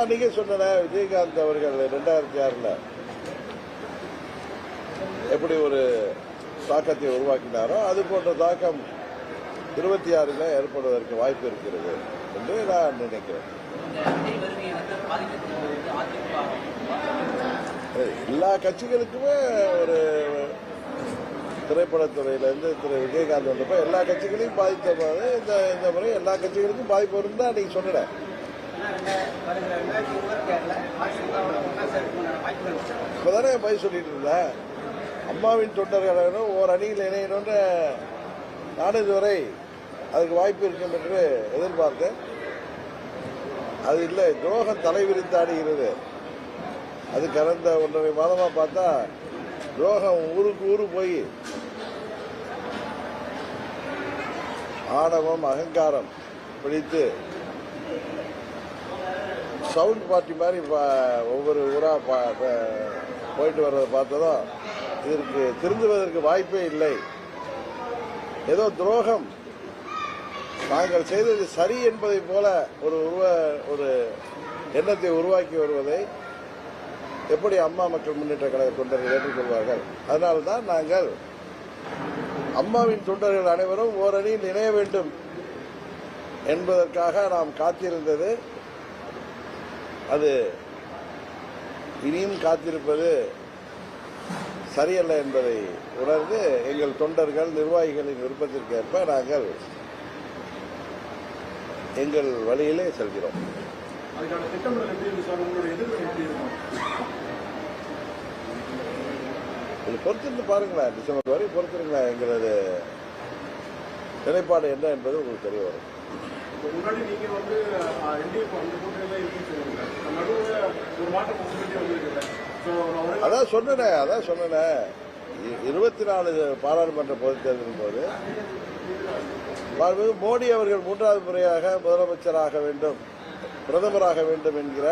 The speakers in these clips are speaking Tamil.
நான் தான் அன்றைக்கே சொன்னேன் விஜயகாந்த் அவர்கள் ரெண்டாயிரத்தி ஆறில்? எப்படி ஒரு தாக்கத்தை உருவாக்கினாரோ அது போன்ற தாக்கம் இருபத்தி ஆறில் ஏற்படுவதற்கு வாய்ப்பு இருக்கிறது என்று நான் நினைக்கிறேன். எல்லா கட்சிகளுக்குமே ஒரு திரைப்படத்துறையிலேருந்து திரு விஜயகாந்த் வந்தப்போ எல்லா கட்சிகளையும் பாதித்த போது இந்த இந்த முறை எல்லா கட்சிகளுக்கும் பாதிப்பு வரும் தான் நீங்கள் சொன்னேன் வருகிற இப்போ பதில் சொல்லிட்டு இருந்தேன். அம்மாவின் தொண்டர்களும் ஓர் அணியில் இணையணும்னு நான் இதுவரை அதுக்கு வாய்ப்பு இருக்கும் என்று எதிர்பார்த்தேன். அது இல்லை துரோகம் தலைவிரித்து ஆடுகிறது. அது கடந்த ஒன்றரை மாதமாக பார்த்தா துரோகம் ஊருக்கு ஊரு போய் ஆணவம் அகங்காரம் பிடித்து சவுண்ட் பார்ட்டி மாதிரி ஒவ்வொரு ஊராக பா- போயிட்டு வர்றதை பார்த்ததும் இதற்கு திருந்துவதற்கு வாய்ப்பே இல்லை. ஏதோ துரோகம். நாங்கள் செய்தது சரி என்பதை போல ஒரு உருவ ஒரு எண்ணத்தை உருவாக்கி வருவதை எப்படி அம்மா மக்கள் முன்னேற்ற கழக தொண்டர்கள் ஏற்றுக்கொள்வார்கள்? அதனால்தான் நாங்கள் அம்மாவின் தொண்டர்கள் அனைவரும் ஓரணியில் இணைய வேண்டும் என்பதற்காக நாம் காத்திருந்தது. அது இனியும் காத்திருப்பது சரியல்ல என்பதை உணர்ந்து எங்கள் தொண்டர்கள் நிர்வாகிகளின் விருப்பத்திற்கு ஏற்ப நாங்கள் எங்கள் வழியிலே செல்கிறோம். பொறுத்திருந்து பாருங்களேன். டிசம்பர் வரை பொறுத்திருங்களேன். எங்களது நிலைப்பாடு என்ன என்பது உங்களுக்கு தெரிய வரும். முன்னாடி நீங்க வந்து அந்த கூட்டணியில இருக்குன்னு நடுவில் ஒரு பாசிபிலிட்டி வந்திருக்குல்ல அதான் சொன்னேனே அதான் சொன்னேனே. இருபத்தி நாலு பாராளுமன்ற பொதுத் தேர்தலின் போது மோடி அவர்கள் மூன்றாவது முறையாக முதலமைச்சராக வேண்டும் பிரதமராக வேண்டும் என்கிற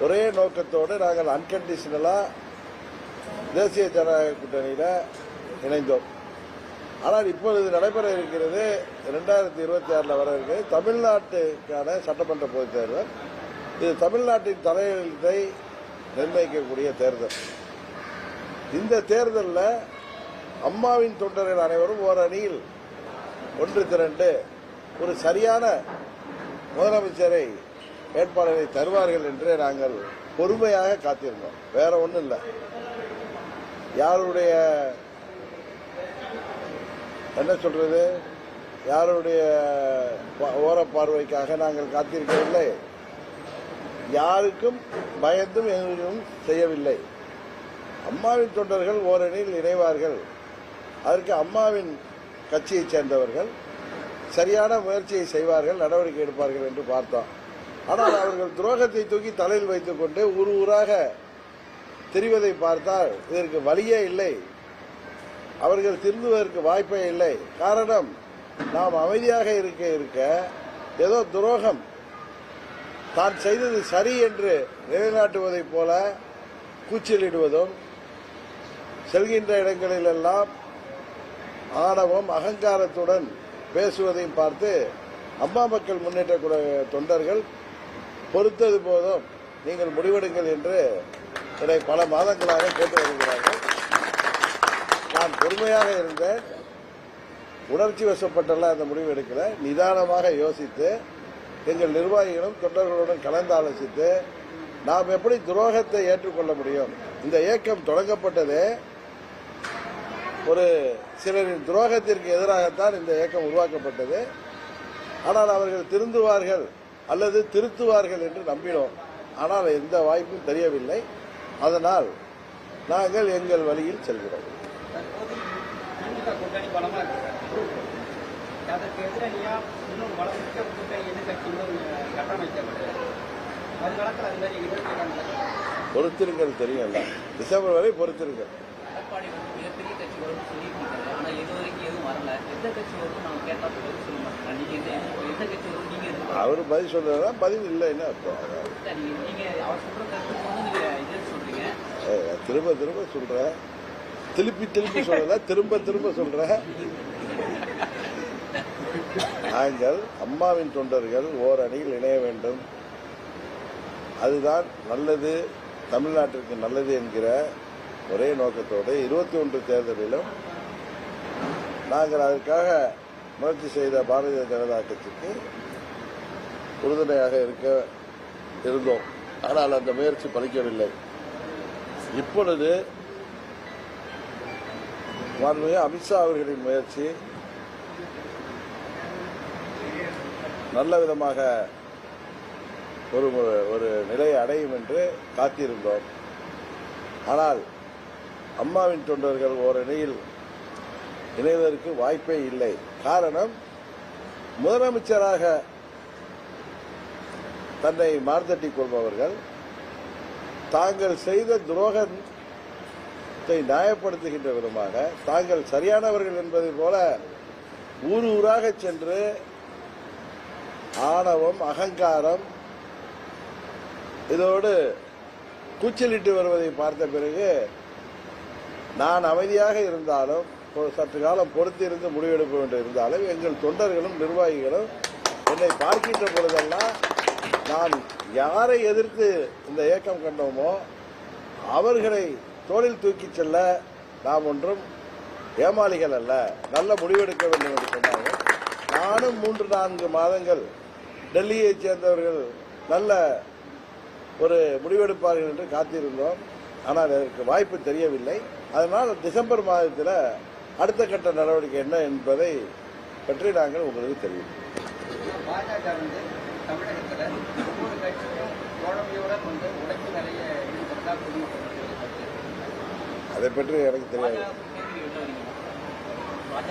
ஒரே நோக்கத்தோடு நாங்கள் அன்கண்டிஷனலா தேசிய ஜனநாயக கூட்டணியில் இணைந்தோம். ஆனால் இப்பொழுது நடைபெற இருக்கிறது ரெண்டாயிரத்தி இருபத்தி ஆறில் வர இருக்கிறது. தமிழ்நாட்டுக்கான சட்டமன்ற பொதுத் தேர்தல். இது தமிழ்நாட்டின் தலையெழுத்தை நிர்ணயிக்கக்கூடிய தேர்தல். இந்த தேர்தலில் அம்மாவின் தொண்டர்கள் அனைவரும் ஓர் அணியில் ஒன்று திரண்டு ஒரு சரியான முதலமைச்சரை வேட்பாளரை தருவார்கள் என்று நாங்கள் பொறுமையாக காத்திருந்தோம். வேற ஒன்றும் இல்லை. யாருடைய என்ன சொல்றது? யாருடைய ஓர பார்வைக்காக நாங்கள் காத்திருக்கவில்லை. யாருக்கும் பயந்தும் எதுவும் செய்யவில்லை. அம்மாவின் தொண்டர்கள் ஓரணியில் இணைவார்கள். அதற்கு அம்மாவின் கட்சியைச் சேர்ந்தவர்கள் சரியான முயற்சியை செய்வார்கள் நடவடிக்கை எடுப்பார்கள் என்று பார்த்தோம். ஆனால் அவர்கள் துரோகத்தை தூக்கி தலையில் வைத்துக்கொண்டு ஊர் ஊராக தெரிவதை பார்த்தால் இதற்கு வழியே இல்லை. அவர்கள் திருந்துவதற்கு வாய்ப்பே இல்லை. காரணம் நாம் அமைதியாக இருக்க இருக்க ஏதோ துரோகம். தான் செய்தது சரி என்று நிலைநாட்டுவதைப் போல கூச்சலிடுவதும் செல்கின்ற இடங்களிலெல்லாம் ஆணவம் அகங்காரத்துடன் பேசுவதையும் பார்த்து அம்மா மக்கள் முன்னேற்ற தொண்டர்கள் பொறுத்தது போதும் நீங்கள் முடிவெடுங்கள் என்று என்னை பல மாதங்களாக கேட்டு வருகிறார்கள். நான் பொறுமையாக இருந்தேன். உணர்ச்சி வசப்பட்டெல்லாம் அந்த முடிவு எடுக்கல. நிதானமாக யோசித்து எங்கள் நிர்வாகிகளும் தொண்டர்களுடன் கலந்து ஆலோசித்து நாம் எப்படி துரோகத்தை ஏற்றுக்கொள்ள முடியும்? இந்த இயக்கம் தொடங்கப்பட்டதே ஒரு சிலரின் துரோகத்திற்கு எதிராகத்தான் இந்த இயக்கம் உருவாக்கப்பட்டது. ஆனால் அவர்கள் திருந்துவார்கள் அல்லது திருத்துவார்கள் என்று நம்பினோம். ஆனால் எந்த வாய்ப்பும் தெரியவில்லை. அதனால் நாங்கள் எங்கள் வழியில் செல்கிறோம். தற்போது திமுக கூட்டணி பலமா இருக்கு அதற்கு எதிரணியா இன்னும் வளர்ந்த கூட்டணி எதிர்கட்சி இன்னும் கட்டமைக்கப்பட்டது வருங்காலத்தில் அது மாதிரி நடந்தது பொறுத்திருங்கள் தெரியும்ல. டிசம்பர் வரை பொறுத்திருங்கள். எடப்பாடி வந்து மிகப்பெரிய கட்சி வரும்னு சொல்லியிருக்காங்க ஆனா இது வரைக்கும் எதுவும் வரல எந்த கட்சி வரும் நான் கேட்டா பதில் சொல்ல மாட்டேன் நீங்க எந்த கட்சி வரும் நீங்க எதிர்பார்க்கறீங்க? அவர் பதில் சொல்றதா பதில் இல்ல, நீங்க நீங்க அவர் சொல்ற கருத்துக்கு வந்து நீங்க இது சொல்றீங்க. ஏய், திரும்ப திரும்ப சொல்றேன். திருப்பி திருப்பி சொல்லல திரும்ப திரும்ப சொல்றேன் நாங்கள் அம்மாவின் தொண்டர்கள் ஓர் அணியில் இணைய வேண்டும். அதுதான் நல்லது தமிழ்நாட்டிற்கு நல்லது என்கிற ஒரே நோக்கத்தோடு இருபத்தி ஒன்று தேர்தலிலும் நாங்கள் அதற்காக முயற்சி செய்த பாரதிய ஜனதா கட்சிக்கு உறுதுணையாக இருக்க இருந்தோம். ஆனால் அந்த முயற்சி பலிக்கவில்லை. இப்பொழுது மாண்புமிகு அமித்ஷா அவர்களின் முயற்சி நல்ல விதமாக ஒரு ஒரு நிலையை அடையும் என்று காத்திருந்தோம். ஆனால் அம்மாவின் தொண்டர்கள் ஓரணியில் இணைவதற்கு வாய்ப்பே இல்லை. காரணம் முதலமைச்சராக தன்னை மார்த்தட்டிக் கொள்பவர்கள் தாங்கள் செய்த துரோகத்தை நியாயப்படுத்துகின்ற விதமாக தாங்கள் சரியானவர்கள் என்பதை போல ஊர் ஊராக சென்று ஆணவம் அகங்காரம் இதோடு கூச்சலிட்டு வருவதை பார்த்த பிறகு நான் அமைதியாக இருந்தாலும் சற்று காலம் பொறுத்திருந்து முடிவெடுக்க வேண்டும் இருந்தாலும் எங்கள் தொண்டர்களும் நிர்வாகிகளும் என்னை பார்க்கின்ற பொழுதெல்லாம் நான் யாரை எதிர்த்து இந்த இயக்கம் கண்டோமோ அவர்களை தோளில் தூக்கிச் செல்ல நாம் ஒன்றும் ஏமாளிகள் அல்ல. நல்ல முடிவெடுக்க வேண்டும் என்று சொன்னார்கள். நானும் மூன்று நான்கு மாதங்கள் டெல்லியைச் சேர்ந்தவர்கள் நல்ல ஒரு முடிவெடுப்பார்கள் என்று காத்திருந்தோம். ஆனால் அதற்கு வாய்ப்பு தெரியவில்லை. அதனால் டிசம்பர் மாதத்தில் அடுத்த கட்ட நடவடிக்கை என்ன என்பதை பற்றி நாங்கள் உங்களுக்கு தெரிவிப்போம். பாஜக வந்து ஒவ்வொரு கட்சியும் தோழமையோட வந்து உழைப்பு நிறைய ஈடுபட்டால் பொதுமக்கள் அதை பற்றி எனக்கு தெரியாது.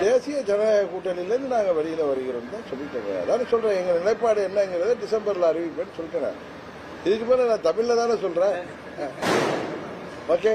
தேசிய ஜனநாயக கூட்டணியிலேருந்து நாங்கள் வெளியில் வருகிறோம் தான் சொல்லிட்டேங்க. அதான் சொல்கிறேன் எங்கள் நிலைப்பாடு என்னங்கிறத டிசம்பரில் அறிவிப்பேன்னு சொல்லிட்டேன். இதுக்கு மேலே நான் தமிழில் தானே சொல்கிறேன் ஓகே